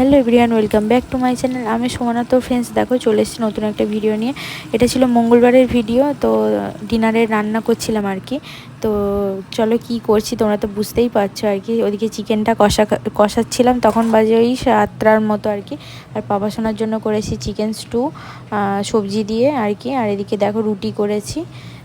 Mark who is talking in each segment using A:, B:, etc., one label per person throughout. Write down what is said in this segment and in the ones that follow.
A: Hello everyone, welcome back to my channel. আমি সোমানা তো friends দেখো চলে এসেছি নতুন একটা ভিডিও নিয়ে। এটা ছিল মঙ্গলবারের ভিডিও তো ডিনারে রান্না করছিলাম আর কি। তো, চলো কি করছি তোমরা তো বুঝতেই পারছ আর কি। ওদিকে চিকেনটা কষা, কষাচ্ছিলাম, তখন বাজে ওই সাতটার মতো আর কি। আর পাপা শোনার জন্য করেছি চিকেন স্টু সবজি দিয়ে আর কি। আর এদিকে দেখো রুটি করেছি।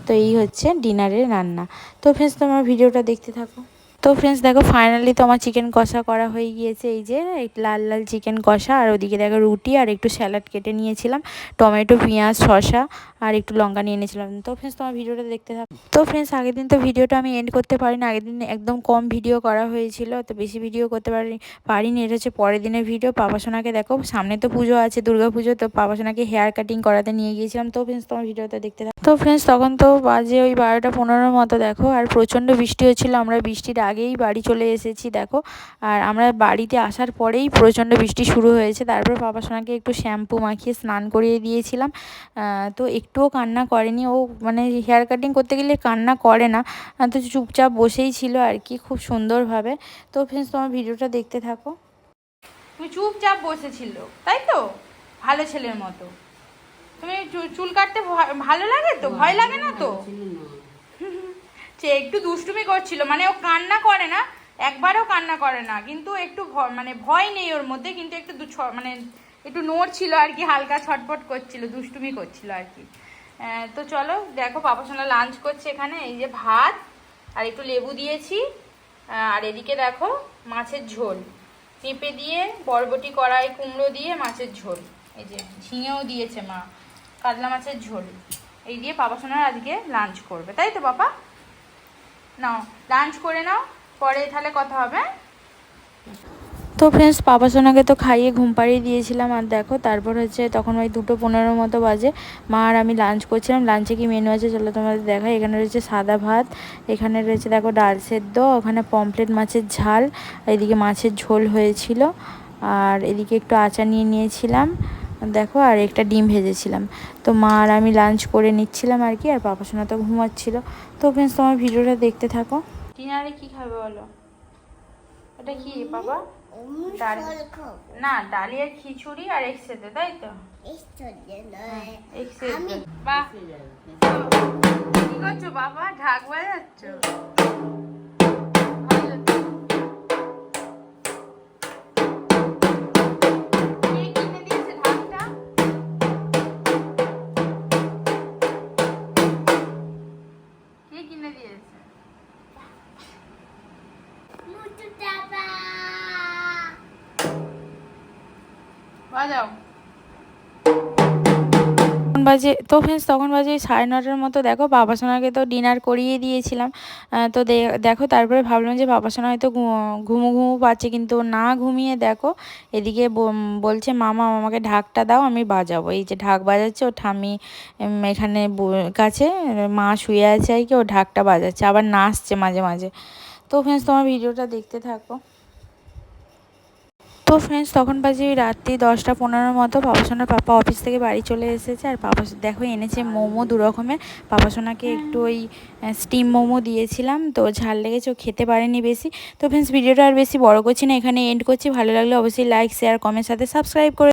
A: তো এই হচ্ছে ডিনারের রান্না। তো ফ্রেন্ডস তোমার ভিডিওটা দেখতে থাকো। তো ফ্রেন্ডস দেখো ফাইনালি তো আমার চিকেন কষা করা হয়ে গিয়েছে। এই যে লাল লাল চিকেন কষা, আর ওদিকে দেখো রুটি, আর একটু স্যালাড কেটে নিয়েছিলাম। টমেটো, পেঁয়াজ, শসা, আর একটু লঙ্কা নিয়ে নিয়েছিলাম তো ফ্রেন্ডস তোমার ভিডিওটা দেখতে থাকো। তো ফ্রেন্ডস আগের দিন তো ভিডিওটা আমি এন্ড করতে পারিনি। আগের দিন একদম কম ভিডিও করা হয়েছিল, তো বেশি ভিডিও করতে পারি পারিনি। এটা হচ্ছে পরের দিনের ভিডিও পাপাসোনাকে দেখো, সামনে তো পুজো আছে, দুর্গা পুজো, তো পাপাসোনাকে হেয়ার কাটিং করাতে নিয়ে গিয়েছিলাম। তো ফ্রেন্ডস তোমার ভিডিওটা দেখতে থাকো। তো ফ্রেন্ডস তখন তো বাজে ওই বারোটা পনেরোর মতো, দেখো। আর প্রচণ্ড বৃষ্টি হচ্ছিল, আমরা বৃষ্টির আগেই বাড়ি চলে এসেছি, দেখো। আর আমরা বাড়িতে আসার পরেই প্রচণ্ড বৃষ্টি শুরু হয়েছে, তারপর বাবা সোনাকে একটু শ্যাম্পু মাখিয়ে স্নান করিয়ে দিয়েছিলাম। তো একটুও কান্না করেনি, ও মানে হেয়ার কাটিং করতে গেলে কান্না করে না। তো চুপচাপ বসেই ছিল আর কি, খুব সুন্দরভাবে। তো ফ্রেন্ডস তোমার ভিডিওটা দেখতে থাকো।
B: তুমি চুপচাপ বসেছিল, তাই তো? ভালো ছেলের মতো। তুমি চুল কাটতে ভালো লাগে তো? ভয় লাগে না তো? সে একটু দুষ্টুমি করছিল মানে ও কান্না করে না, একবারও কান্না করে না, কিন্তু একটু মানে ভয় নেই ওর মধ্যে, কিন্তু একটু মানে একটু ছিল আর কি, হালকা ছটপট করছিল, দুষ্টুমি করছিল আর কি। তো চলো, দেখো, পাপা সোনা লাঞ্চ করছে এখানে, এই যে ভাত, আর একটু লেবু দিয়েছি আর এদিকে দেখো, মাছের ঝোল। পেঁপে দিয়ে, বরবটি কড়াই, কুমড়ো দিয়ে মাছের ঝোল। এই যে, ঝিঙেও দিয়েছে মা, কাতলা মাছের ঝোল। এই দিয়ে পাপা সোনার আজকে লাঞ্চ করবে, তাই তো বাবা নাও লাঞ্চ করে নাও, পরে তাহলে কথা হবে।
A: তো ফ্রেন্ডস পাপা সোনাকে তো খাইয়ে ঘুম পাড়িয়ে দিয়েছিলাম, আর দেখো তারপর হচ্ছে তখন ওই দুটো পনেরো মতো বাজে। মা আর আমি লাঞ্চ করছিলাম লাঞ্চে কি মেনু আছে চলো তোমাদের দেখা এখানে রয়েছে সাদা ভাত, এখানে রয়েছে দেখো ডাল সেদ্ধ, ওখানে পমপ্লেট মাছের ঝাল এদিকে মাছের ঝোল হয়েছিল। আর এদিকে একটু আচার নিয়ে নিয়েছিলাম। দেখো আর একটা ডিম ভেজেছিলাম। তো মা আর আমি লাঞ্চ করে নিচ্ছিলাম আর কি আর পাপা সোনা তো ঘুমাচ্ছিল। তো ফ্রেন্ডস তোমার ভিডিওটা দেখতে থাকো।
B: ডিনারে কি খাবে বলো? এটা কি বাবা না ডালিয়ার খিচুড়ি আর একসাথে তাই তো? বাহ। কি করছ বাবা? ঢাক বাজাচ্ছ? বাজাও
A: বাজে, তো ফ্রেন্ডস তখন বাজে সাড়ে নটার মতো। দেখো, বাবা সোনাকে তো ডিনার করিয়ে দিয়েছিলাম। তো দেখো, তারপরে ভাবলাম যে বাবা সোনা হয়তো ঘুমু ঘুমু পাচ্ছে, কিন্তু না ঘুমিয়ে দেখো, এদিকে বলছে, মামা, আমাকে ঢাকটা দাও, আমি বাজাবো। এই যে ঢাক বাজাচ্ছে ও ঠামি এখানে কাছে, মা শুয়ে আছে আর কি, ও ঢাকটা বাজাচ্ছে, আবার নাচছে মাঝে মাঝে। তো ফ্রেন্ডস তোমার ভিডিওটা দেখতে থাকো। তো ফ্রেন্ডস তখন বাজে রাত্রি দশটা পনেরোর মতো। পাপাসোনার পাপা অফিস থেকে বাড়ি চলে এসেছে। আর পাপাস দেখো এনেছে মোমো দু রকমের। পাপাসোনাকে একটু ওই স্টিম মোমো দিয়েছিলাম। তো ঝাল লেগেছে ও খেতে পারেনি বেশি। তো ফ্রেন্ডস ভিডিওটা আর বেশি বড় করছি না এখানে এন্ড করছি। ভালো লাগলে অবশ্যই লাইক শেয়ার কমেন্ট সাথে সাবস্ক্রাইব করে